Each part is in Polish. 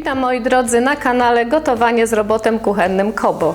Witam moi drodzy na kanale Gotowanie z robotem kuchennym Kobo.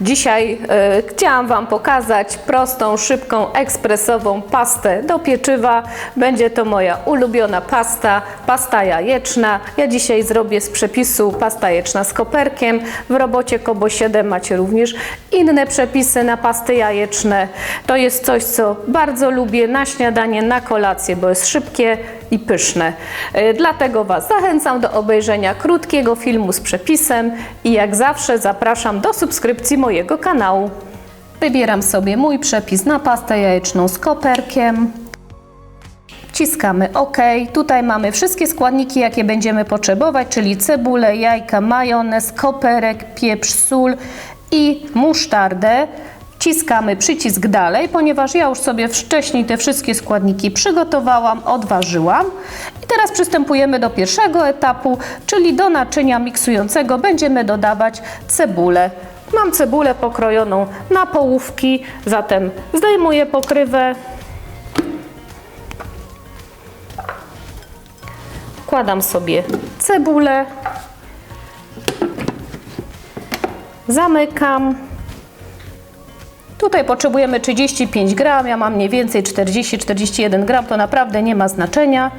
Dzisiaj e, chciałam Wam pokazać prostą, szybką, ekspresową pastę do pieczywa. Będzie to moja ulubiona pasta, pasta jajeczna. Ja dzisiaj zrobię z przepisu pasta jajeczna z koperkiem. W robocie Kobo 7 macie również inne przepisy na pasty jajeczne. To jest coś, co bardzo lubię na śniadanie, na kolację, bo jest szybkie i pyszne. E, Dlatego Was zachęcam do obejrzenia krótkiego filmu z przepisem i jak zawsze zapraszam do subskrypcji mojego kanału. Wybieram sobie mój przepis na pastę jajeczną z koperkiem. Wciskamy OK. Tutaj mamy wszystkie składniki, jakie będziemy potrzebować, czyli cebulę, jajka, majonez, koperek, pieprz, sól i musztardę. Wciskamy przycisk dalej, ponieważ ja już sobie wcześniej te wszystkie składniki przygotowałam, odważyłam. I teraz przystępujemy do pierwszego etapu, czyli do naczynia miksującego będziemy dodawać cebulę. Mam cebulę pokrojoną na połówki, zatem zdejmuję pokrywę, Wkładam sobie cebulę, zamykam. Tutaj potrzebujemy 35 gram, ja mam mniej więcej 40-41 gram, to naprawdę nie ma znaczenia.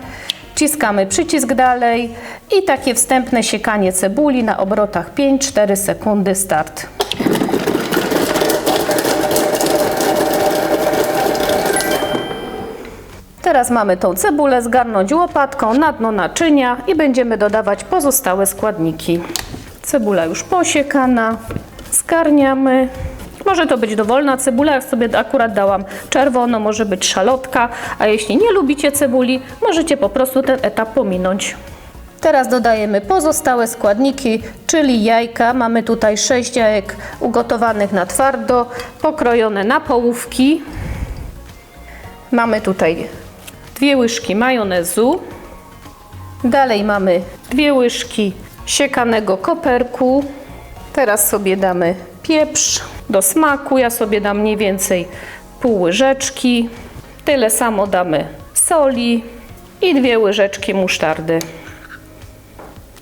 Wciskamy przycisk dalej i takie wstępne siekanie cebuli na obrotach 5-4 sekundy start. Teraz mamy tą cebulę zgarnąć łopatką na dno naczynia i będziemy dodawać pozostałe składniki. Cebula już posiekana, zgarniamy. Może to być dowolna cebula, ja sobie akurat dałam czerwono, może być szalotka, a jeśli nie lubicie cebuli, możecie po prostu ten etap pominąć. Teraz dodajemy pozostałe składniki, czyli jajka. Mamy tutaj 6 jajek ugotowanych na twardo, pokrojone na połówki. Mamy tutaj dwie łyżki majonezu. Dalej mamy dwie łyżki siekanego koperku. Teraz sobie damy pieprz do smaku. Ja sobie dam mniej więcej pół łyżeczki. Tyle samo damy soli i dwie łyżeczki musztardy.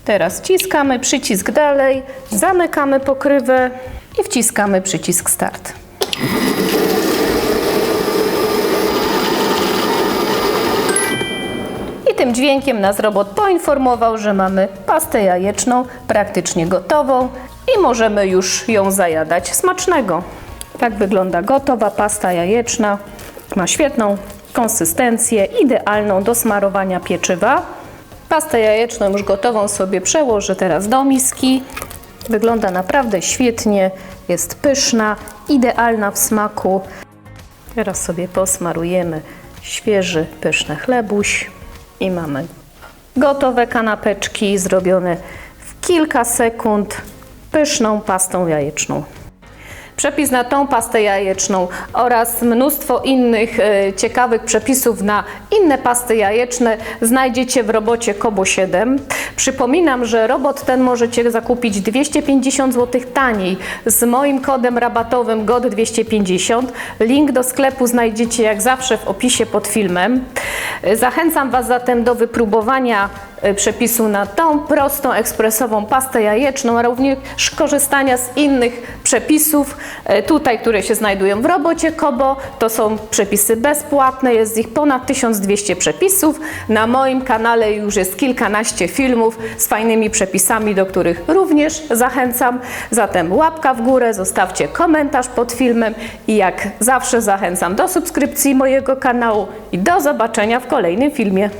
Teraz wciskamy przycisk dalej, zamykamy pokrywę i wciskamy przycisk start. I tym dźwiękiem nas robot poinformował, że mamy pastę jajeczną praktycznie gotową i możemy już ją zajadać smacznego. Tak wygląda gotowa pasta jajeczna. Ma świetną konsystencję, idealną do smarowania pieczywa. Pastę jajeczną już gotową sobie przełożę teraz do miski. Wygląda naprawdę świetnie, jest pyszna, idealna w smaku. Teraz sobie posmarujemy świeży, pyszny chlebuś i mamy gotowe kanapeczki zrobione w kilka sekund pyszną pastą jajeczną. Przepis na tą pastę jajeczną oraz mnóstwo innych e, ciekawych przepisów na inne pasty jajeczne znajdziecie w robocie Kobo 7. Przypominam, że robot ten możecie zakupić 250 zł taniej z moim kodem rabatowym GOD250. Link do sklepu znajdziecie jak zawsze w opisie pod filmem. E, Zachęcam Was zatem do wypróbowania przepisu na tą prostą, ekspresową pastę jajeczną, a również korzystania z innych przepisów, e, tutaj, które się znajdują w robocie Kobo. To są przepisy bezpłatne, jest ich ponad 1200 przepisów. Na moim kanale już jest kilkanaście filmów z fajnymi przepisami, do których również zachęcam. Zatem łapka w górę, zostawcie komentarz pod filmem i jak zawsze zachęcam do subskrypcji mojego kanału i do zobaczenia w kolejnym filmie.